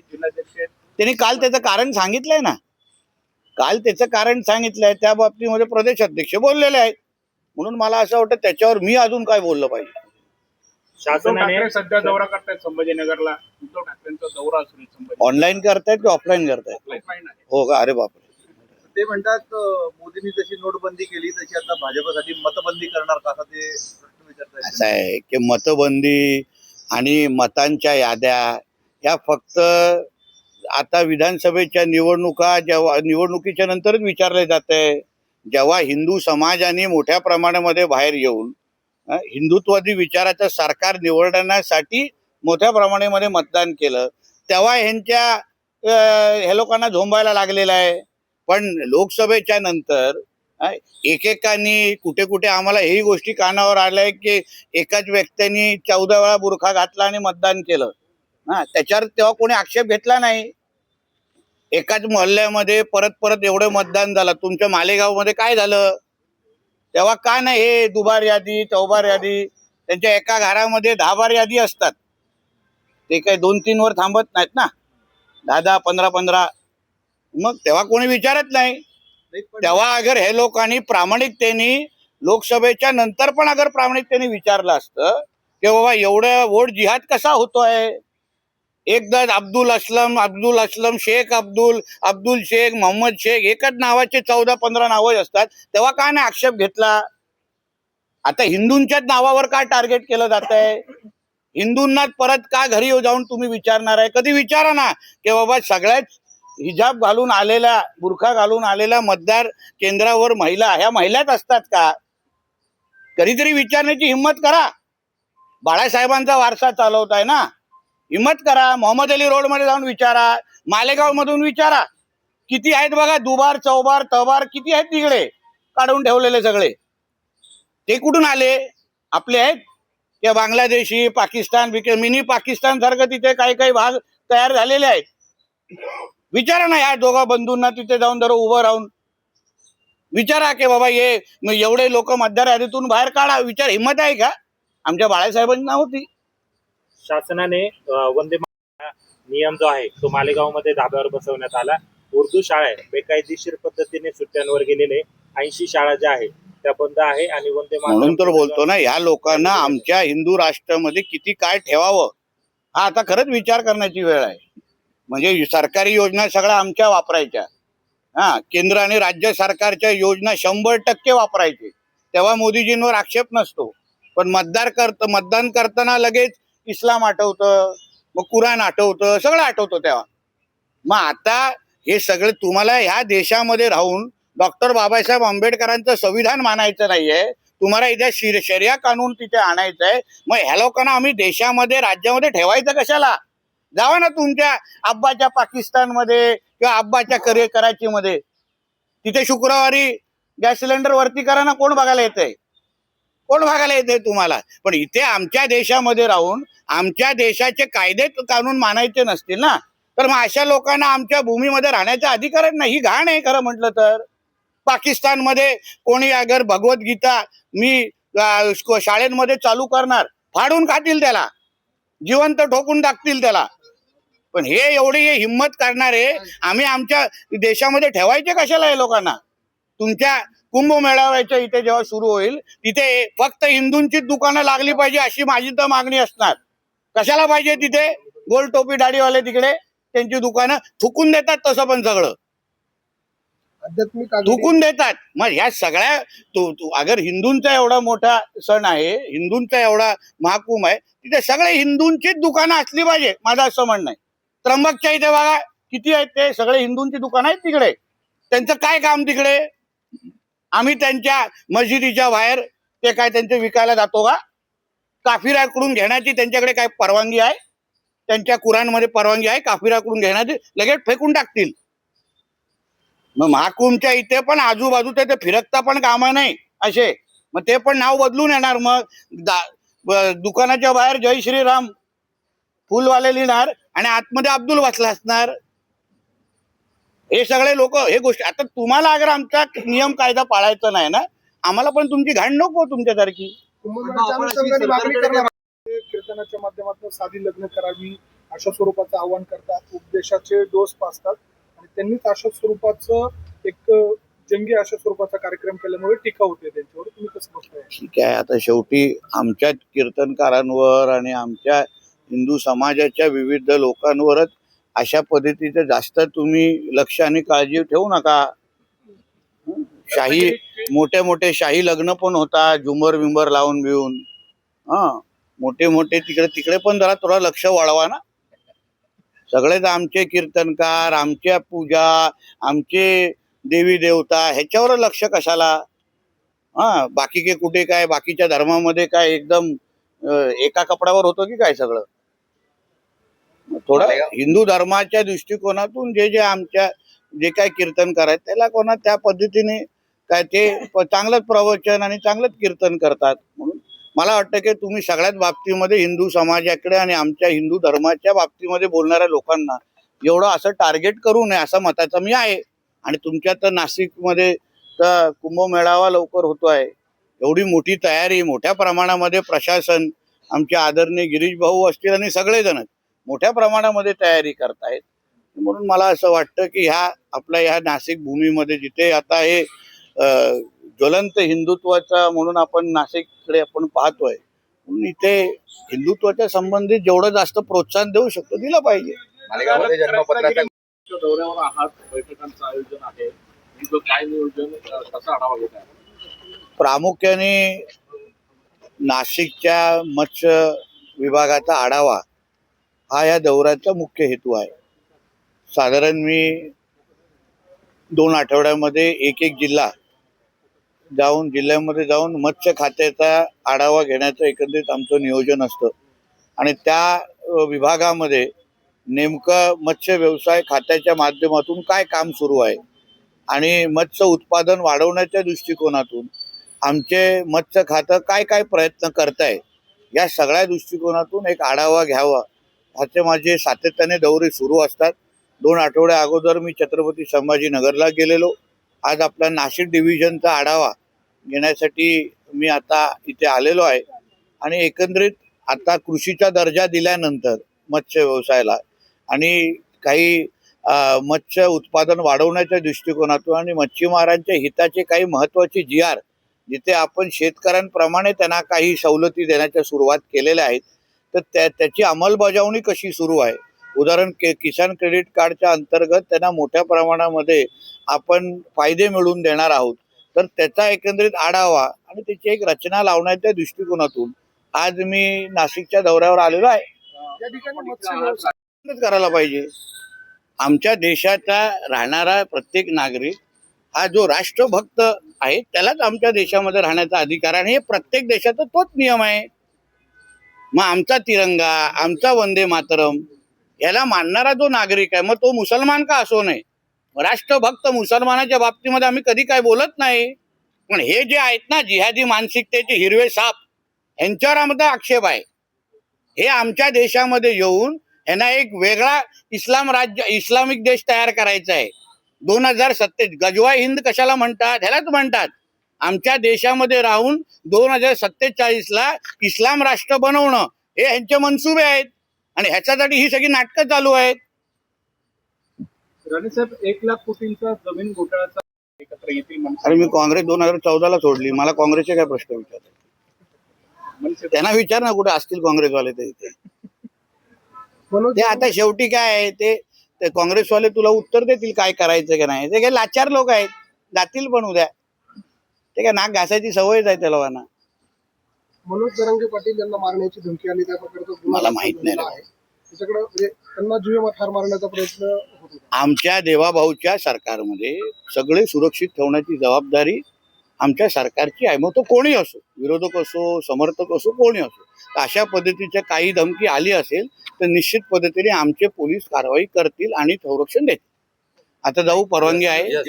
त्यांनी काल त्याचं कारण सांगितलंय ना. काल त्याचं कारण सांगितलंय त्या बाबतीमध्ये प्रदेश अध्यक्ष बोललेले आहेत. म्हणून मला असं वाटतं त्याच्यावर मी अजून काय बोललं पाहिजे. शासनाने सध्या दौरा करतायत संभाजीनगरला. उद्धव ठाकरेंचा दौरा ऑनलाईन करतायत की ऑफलाईन करतायत? हो का? अरे बापरे. ते म्हणतात मोदींनी जशी नोटबंदी केली तशी आता भाजपसाठी मतबंदी करणार का? असं ते प्रश्न विचारतायत. असं आहे की मतबंदी आणि मतांच्या याद्या ह्या फक्त आता विधानसभेच्या निवडणुका जेव्हा निवडणुकीच्या नंतरच विचारले जाते. जेव्हा हिंदू समाजाने मोठ्या प्रमाणामध्ये बाहेर येऊन हिंदुत्वादी विचाराचं सरकार निवडण्यासाठी मोठ्या प्रमाणामध्ये मतदान केलं तेव्हा ह्यांच्या हे ह्या लोकांना झोंबायला लागलेलं आहे. पण लोकसभेच्या नंतर एकेकानी कुठे कुठे आम्हाला ही गोष्टी कानावर आल्या की एकाच व्यक्तीने चौदा वेळा बुरखा घातला आणि मतदान केलं. हा त्याच्यावर तेव्हा कोणी आक्षेप घेतला नाही. एकाच मोहल्ल्यामध्ये परत परत एवढं मतदान झालं. तुमच्या मालेगावमध्ये काय झालं? तेव्हा का नाही हे दुबार यादी चौबार यादी? त्यांच्या एका घरामध्ये दहा बार यादी असतात. ते काही दोन तीन वर थांबत नाहीत ना. दहा दहा पंधरा पंधरा. मग तेव्हा कोणी विचारत नाही. तेव्हा अगर हे लोकांनी प्रामाणिकतेने लोकसभेच्या नंतर पण अगर प्रामाणिकतेने विचारलं असतं की बाबा एवढं वोट जिहाद कसा होतोय? एकदा अब्दुल असलम अब्दुल असलम शेख अब्दुल अब्दुल शेख मोहम्मद शेख एकच नावाचे चौदा पंधरा नावं असतात. तेव्हा का नाही आक्षेप घेतला? आता हिंदूंच्याच नावावर का टार्गेट केलं जात आहे हिंदूंनाच परत का घरी जाऊन तुम्ही विचारणार आहे? कधी विचारा ना की बाबा सगळ्याच हिजाब घालून आलेल्या बुरखा घालून आलेल्या मतदार केंद्रावर महिला ह्या महिलाच असतात का? कधीतरी विचारण्याची हिंमत करा. बाळासाहेबांचा वारसा चालवताय ना. हिम्मत करा. मोहम्मद अली रोडमध्ये जाऊन विचारा. मालेगाव मधून विचारा. किती आहेत बघा? दुबार चौबार तबार किती आहेत तिकडे? काढून ठेवलेले सगळे. ते कुठून आले? आपले आहेत. ते बांगलादेशी पाकिस्तान मिनी पाकिस्तान सारखं तिथे काही काही भाग तयार झालेले आहेत. विचारा ना या दोघा बंधूंना तिथे जाऊन जरा उभं राहून. विचारा की बाबा ये मग एवढे लोक मतदार यादीतून बाहेर काढा. विचार हिंमत आहे का? आमच्या बाळासाहेबांची नव्हती शासनाने वंदे नियम जो आहे तो मालेगावमध्ये धाब्यावर बसवण्यात आला. उर्दू शाळा आहे बेकायदेशीर पद्धतीने सुट्ट्यांवर गेलेले ऐंशी शाळा ज्या आहेत त्या बंद आहे आणि वंदे म्हणून तर बोलतो ना या लोकांना आमच्या हिंदू राष्ट्रामध्ये किती काय ठेवावं? हा आता खरंच विचार करण्याची वेळ आहे. म्हणजे सरकारी योजना सगळ्या आमच्या वापरायच्या. हा केंद्र आणि राज्य सरकारच्या योजना शंभर टक्के वापरायचे. तेव्हा मोदीजींवर आक्षेप नसतो. पण मतदार करत मतदान करताना लगेच इस्लाम आठवतं मग कुराण आठवतं सगळं आठवतं तेव्हा. मग आता हे सगळं तुम्हाला ह्या देशामध्ये राहून डॉक्टर बाबासाहेब आंबेडकरांचं संविधान मानायचं नाहीये. तुम्हाला इथे शिर शरिया कानून तिथे आणायचं आहे मग ह्या लोकांना आम्ही देशामध्ये राज्यामध्ये ठेवायचं कशाला? जावा ना तुमच्या आब्बाच्या पाकिस्तानमध्ये किंवा आब्बाच्या करे कराचीमध्ये तिथे शुक्रवारी गॅस सिलेंडर वरती करा ना कोण बघायला येतंय? कोण भागायला येते तुम्हाला? पण इथे आमच्या देशामध्ये राहून आमच्या देशाचे कायदे कानून मानायचे नसतील ना? तर मग अशा लोकांना आमच्या भूमीमध्ये राहण्याचा अधिकारच नाही ही घाण आहे खरं म्हटलं तर. पाकिस्तानमध्ये कोणी अगर भगवद्गीता मी शाळेमध्ये चालू करणार फाडून खातील त्याला. जिवंत ठोकून टाकतील त्याला. पण हे एवढी हे हिंमत करणारे आम्ही आमच्या देशामध्ये ठेवायचे कशाला हे लोकांना? तुमच्या कुंभमेळाव्याच्या इथे जेव्हा सुरू होईल तिथे फक्त हिंदूंचीच दुकानं लागली पाहिजे अशी माझी तर मागणी असणार. कशाला पाहिजे तिथे? गोल टोपी दाढीवाले तिकडे त्यांची दुकानं थुकून देतात तसं पण सगळं. आध्यात्मिक थुकून देतात. मग ह्या सगळ्या तू तू अगर हिंदूंचा एवढा मोठा सण आहे हिंदूंचा एवढा महाकुंभ आहे तिथे सगळे हिंदूंचीच दुकानं असली पाहिजे माझं असं म्हणणं आहे. त्र्यंबकच्या इथे बघा किती आहेत ते? सगळे हिंदूंची दुकानं आहेत तिकडे. त्यांचं काय काम तिकडे? आम्ही त्यांच्या मस्जिदीच्या बाहेर ते काय त्यांचे विकायला जातो का? काफिराकडून घेण्याची त्यांच्याकडे काय परवानगी आहे? त्यांच्या कुराणमध्ये परवानगी आहे काफिराकडून घेण्याची लगेच फेकून टाकतील. मग महाकुंभच्या इथे पण आजूबाजूचे ते फिरकता पण कामं नाही असे. मग ते पण नाव बदलून येणार मग. दुकानाच्या बाहेर जय श्रीराम फुलवाले लिहिणार आणि आतमध्ये अब्दुल वाचला असणार. हे सगळे लोक हे गोष्टी. आता तुम्हाला अगर आमचा नियम कायदा पाळायचा नाही ना आम्हाला पण तुमची घाण नको तुमच्यासारखी मागणी करणार कीर्तनाच्या माध्यमातून साधी लग्न करावी अशा स्वरूपाचं आव्हान करतात. उपदेशाचे डोस पाचतात. आणि त्यांनीच अशा स्वरूपाचं एक जंगी अशा स्वरूपाचा कार्यक्रम केल्यामुळे टीका होते त्यांच्यावर. तुम्ही कसं बघताय? ठीक आहे. आता शेवटी आमच्या कीर्तनकारांवर आणि आमच्या हिंदू समाजाच्या विविध लोकांवरच अशा पद्धतीचं जास्त तुम्ही लक्ष आणि काळजी ठेवू नका? शाही मोठे मोठे शाही लग्न पण होतात झुमर विंबर लावून बिवून. हा मोठे मोठे तिकडे तिकडे पण जरा थोडं लक्ष वळवा ना. सगळेच आमचे कीर्तनकार आमच्या पूजा आमचे देवी देवता ह्याच्यावर लक्ष कशाला? हा बाकी के कुठे काय बाकीच्या धर्मामध्ये काय एकदम एका कपड्यावर होतं की काय सगळं? थोडं हिंदू धर्माच्या दृष्टिकोनातून जे जे आमच्या जे काय कीर्तन करायचं त्याला कोणा त्या पद्धतीने काय ते चांगलंच प्रवचन आणि चांगलंच कीर्तन करतात. म्हणून मला वाटतं की तुम्ही सगळ्याच बाबतीमध्ये हिंदू समाजाकडे आणि आमच्या हिंदू धर्माच्या बाबतीमध्ये बोलणाऱ्या लोकांना एवढं असं टार्गेट करू नये असं मताचा मी आहे. आणि तुमच्या तर नाशिकमध्ये तर कुंभमेळावा लवकर होतोय. एवढी मोठी तयारी मोठ्या प्रमाणामध्ये प्रशासन आमचे आदरणीय गिरीश भाऊ असतील आणि सगळेजण मोठ्या प्रमाणामध्ये तयारी करतायत. म्हणून मला असं वाटतं की ह्या आपल्या ह्या नाशिक भूमीमध्ये जिथे आता हे ज्वलंत हिंदुत्वाचा म्हणून आपण नाशिककडे आपण पाहतोय म्हणून इथे हिंदुत्वाच्या संबंधित जेवढं जास्त प्रोत्साहन देऊ शकतो दिलं पाहिजे. मालेगावमध्ये जन्मपत्राचा दौऱ्यावर आहात बैठकांचं आयोजन आहे. नेमकं काय नियोजन अ, कसा आढावा घेत आहे? प्रामुख्याने नाशिकच्या मत्स्य विभागाचा आढावा हा या दौऱ्याचा मुख्य हेतू आहे. साधारण मी दोन आठवड्यामध्ये एक एक जिल्हा जाऊन जिल्ह्यामध्ये जाऊन मत्स्य खात्याचा आढावा घेण्याचं एकंदरीत आमचं नियोजन असतं. आणि त्या विभागामध्ये नेमकं मत्स्य व्यवसाय खात्याच्या माध्यमातून काय काम सुरू आहे आणि मत्स्य उत्पादन वाढवण्याच्या दृष्टिकोनातून आमचे मत्स्य खातं काय काय प्रयत्न करताय या सगळ्या दृष्टिकोनातून एक आढावा घ्यावा ह्याचे माझे सातत्याने दौरे सुरू असतात. दोन आठवड्या अगोदर मी छत्रपती संभाजीनगरला गेलेलो. आज आपला नाशिक डिव्हिजनचा आढावा घेण्यासाठी मी आता इथे आलेलो आहे. आणि एकंदरीत आता कृषीचा दर्जा दिल्यानंतर मत्स्य व्यवसायाला आणि काही मत्स्य उत्पादन वाढवण्याच्या दृष्टिकोनातून आणि मच्छीमारांच्या हिताचे काही महत्त्वाचे जी आर जिथे आपण शेतकऱ्यांप्रमाणे त्यांना काही सवलती देण्याच्या सुरुवात केलेल्या आहेत तर त्या त्याची अंमलबजावणी कशी सुरू आहे? उदाहरण के किसान क्रेडिट कार्डच्या अंतर्गत त्यांना मोठ्या प्रमाणामध्ये आपण फायदे मिळवून देणार आहोत. तर त्याचा एकंदरीत आढावा आणि त्याची एक रचना लावण्याच्या दृष्टिकोनातून आज मी नाशिकच्या दौऱ्यावर आलेलो आहे. करायला पाहिजे. आमच्या देशाचा राहणारा प्रत्येक नागरिक हा जो राष्ट्रभक्त आहे त्यालाच आमच्या देशामध्ये राहण्याचा अधिकार आहे आणि हे प्रत्येक देशाचा तोच नियम आहे. मग आमचा तिरंगा आमचा वंदे मातरम याला मानणारा जो नागरिक आहे मग तो मुसलमान का असो नये? राष्ट्रभक्त मुसलमानाच्या बाबतीमध्ये आम्ही कधी काय बोलत नाही. पण हे जे आहेत ना जिहादी मानसिकतेचे हिरवे साप यांच्यावर आमचा आक्षेप आहे. हे आमच्या देशामध्ये येऊन यांना एक वेगळा इस्लाम राज्य इस्लामिक देश तयार करायचा आहे. दोन हजार सत्तेस गजवा हिंद कशाला म्हणतात? ह्यालाच म्हणतात. आमच्या देशामध्ये राहून दोन हजार सत्तेचाळीसला इस्लाम राष्ट्र बनवणं हे यांचे मनसुबे आहेत. आणि ह्याच्यासाठी ही सगळी नाटकं चालू आहेत. साहेब एक लाख कोटींचा जमीन घोटाळ्याचा एकत्र येतील मनसे अरे मी काँग्रेस दोन हजार चौदाला सोडली. मला काँग्रेसचे काय प्रश्न विचारले त्यांना विचार ना कुठे असतील काँग्रेसवाले ते इथे. ते आता शेवटी काय आहे? ते काँग्रेसवाले तुला उत्तर देतील काय करायचं की नाही. ते काय लाचार लोक आहेत. जातील पण उद्या. ते काय नाक घासायची सवयच आहे त्या लोकांना. मनोज जरंगे पाटील यांना मारण्याची धमकी आणि त्या प्रकारचा गुन्हा मला माहीत नाही. रे. आहे. त्याच्याकडे म्हणजे त्यांना जीवे ठार मारण्याचा प्रयत्न होत होता. आमच्या देवाभाऊच्या सरकारमध्ये सगळे सुरक्षित ठेवण्याची जबाबदारी आमच्या सरकारची आहे. मग तो कोणी असो? विरोधक असो समर्थक असो कोणी असो? तर अशा पद्धतीच्या काही धमकी आली असेल तर निश्चित पद्धतीने आमचे पोलीस कारवाई करतील आणि संरक्षण देतील. आता जाऊ परवानगी आहे.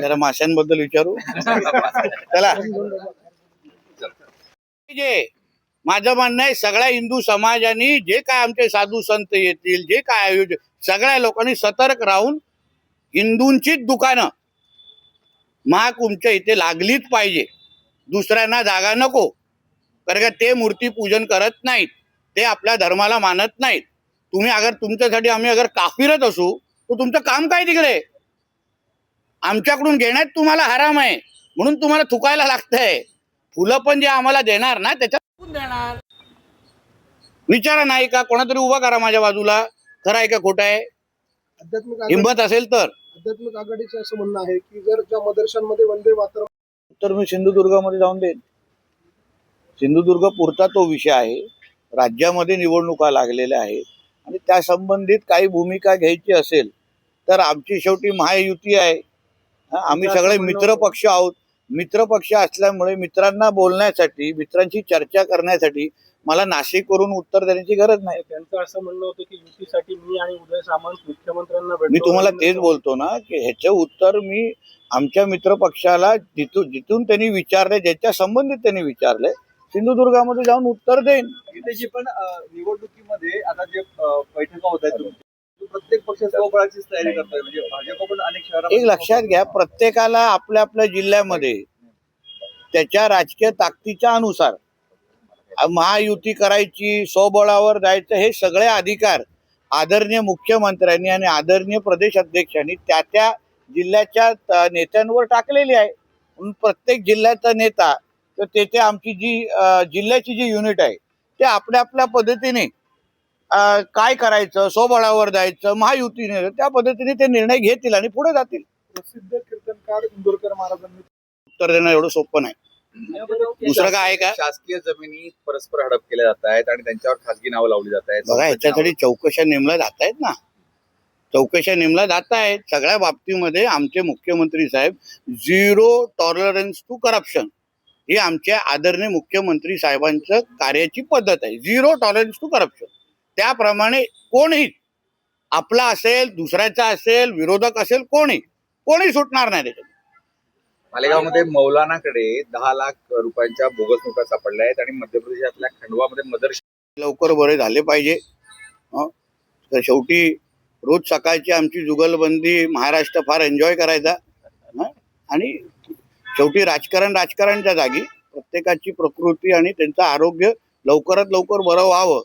जरा माशांबद्दल विचारू. चला. जे माझं म्हणणं आहे सगळ्या हिंदू समाजाने जे काय आमचे साधू संत येतील जे काय आयोजन सगळ्या लोकांनी सतर्क राहून हिंदूंचीच दुकानं महाकुंभच्या इथे लागलीच पाहिजे. दुसऱ्यांना जागा नको. कारण का ते मूर्ती पूजन करत नाहीत. ते आपल्या धर्माला मानत नाहीत. तुम्ही अगर तुमच्यासाठी आम्ही अगर काफिरत असू तुमचं काम काय तिकडे? आमच्याकडून घेण्यात तुम्हाला हराम आहे. म्हणून तुम्हाला थुकायला लागतंय. फुलं पण जे आम्हाला देणार ना त्याच्यात देणार? विचारा नाही का कोणातरी उभा करा माझ्या बाजूला. खरं आहे का खोटं आहे? हिंमत असेल तर. आध्यात्मिक आघाडीचं असं म्हणणं आहे की जर ज्या मदरशांमध्ये वंदे मातरम तर मी सिंधुदुर्गामध्ये जाऊन देईन. सिंधुदुर्ग पुरता तो विषय आहे. राज्यामध्ये निवडणुका लागलेल्या आहेत. आणि त्या संबंधित काही भूमिका घ्यायची असेल तर आमची शेवटी महायुती आहे आम्ही सगळे मित्र पक्ष आहोत मित्र पक्ष असल्यामुळे मित्रांना बोलण्यासाठी मित्रांशी चर्चा करण्यासाठी मला नाशिकवरून उत्तर देण्याची गरज नाही त्यांचं असं म्हणणं होतं की युतीसाठी मी आणि उदय सामंत मुख्यमंत्र्यांना मी. तुम्हाला तेच बोलतो ना की ह्याचं उत्तर मी आमच्या मित्र पक्षाला जिथून जिथून त्यांनी विचारले ज्याच्या संबंधित त्यांनी विचारले सिंधुदुर्गामध्ये जाऊन उत्तर देईन. जी पण निवडणुकीमध्ये आता जे बैठका होत आहेत तुमच्या, प्रत्येक पक्ष स्वबळाचीच तयारी करताय. म्हणजे भाजप पण अनेक शहरात एक लक्षात घ्या प्रत्येकाला आपल्या आपल्या जिल्ह्यामध्ये त्याच्या राजकीय ताकदीच्या अनुसार महायुती करायची स्वबळावर जायचं हे सगळे अधिकार आदरणीय मुख्यमंत्र्यांनी आणि आदरणीय प्रदेश अध्यक्षांनी त्या त्या जिल्ह्याच्या नेत्यांवर टाकलेली आहे. म्हणून प्रत्येक जिल्ह्याचा नेता तर तेथे आमची जी जिल्ह्याची जी युनिट आहे ते आपल्या आपल्या पद्धतीने काय करायचं स्वबळावर जायचं महायुतीने त्या पद्धतीने ते निर्णय घेतील आणि पुढे जातील. प्रसिद्ध कीर्तनकार इंदोरकर महाराजांनी उत्तर देणं एवढं सोपं नाही. दुसरं काय आहे का? शासकीय जमिनी परस्पर हडप केल्या जात आहेत आणि त्यांच्यावर खासगी नावं लावली जात आहेत. बघा ह्याच्यासाठी चौकशा नेमल्या जात आहेत ना. चौकशा नेमल्या जात आहेत. सगळ्या बाबतीमध्ये आमचे मुख्यमंत्री साहेब झिरो टॉलरन्स टू करप्शन ही आमच्या आदरणीय मुख्यमंत्री साहेबांचं कार्याची पद्धत आहे. झिरो टॉलरन्स टू करप्शन त्याप्रमाणे कोणीही आपला असेल दुसऱ्याचा असेल विरोधक असेल कोणी कोणी सुटणार नाही त्याच्यात. मालेगावमध्ये मौलानाकडे दहा लाख रुपयांच्या बोगस नोटा सापडल्या आहेत आणि मध्य प्रदेशातल्या खंडवामध्ये मदरशा लवकर बरे झाले पाहिजे? तर शेवटी रोज सकाळची आमची जुगलबंदी महाराष्ट्र फार एन्जॉय करायचा? आणि शेवटी राजकारण राजकारणच्या जागी प्रत्येकाची प्रकृती आणि त्यांचं आरोग्य लवकरात लवकर बरं व्हावं.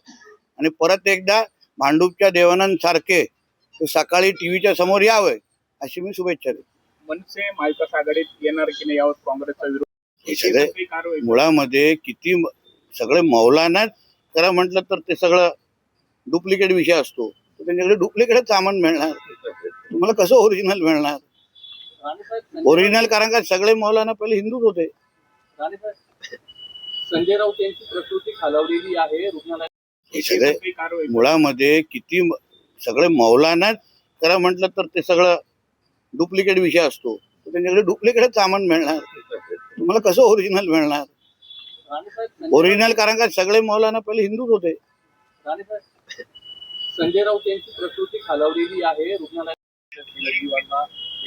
आणि परत एकदा भांडूपच्या देवानंदसारखे ते सकाळी टी व्हीच्या समोर यावं अशी मी शुभेच्छा देतो. मनसे महाविकास आघाडीत येणार की नाही यावर काँग्रेसचा विरोध? हे सगळे मुळामध्ये किती सगळे मौलानाच खरं म्हटलं तर ते सगळं डुप्लिकेट विषय असतो. तर त्यांच्याकडे डुप्लिकेटच सामान मिळणार. तुम्हाला कसं ओरिजिनल मिळणार? ओरिजिनल कारण का सगळे मौलाना पहिले हिंदूच होते. संजय राऊत यांची प्रकृती खालावलेली आहे रुग्णालयात मुळामध्ये किती सगळे मौलानाच खरं म्हटलं तर ते सगळं डुप्लिकेट विषय असतो. त्यांच्याकडे डुप्लिकेटच सामान मिळणार. तुम्हाला कसं ओरिजिनल मिळणार? ओरिजिनल कारण का सगळे मौलाना पहिले हिंदूच होते. संजय राऊत यांची प्रकृती खालावलेली आहे रुग्णालयात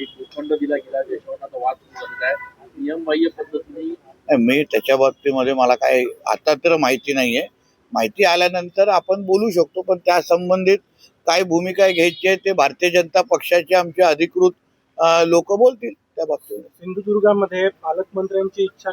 एक भूखंड दिला गेला त्याच्यावर आता वाद झालेला आहे. नियमबाह्य पद्धतीने मी त्याच्या बाबतीमध्ये मला काय आता तर माहिती नाहीये. माहिती आल्यानंतर आपण बोलू शकतो पण त्या संबंधित काय भूमिका घ्यायची आहे ते भारतीय जनता पक्षाचे आमचे अधिकृत लोक बोलतील त्या बाबतीत सिंधुदुर्गामध्ये पालकमंत्र्यांची इच्छा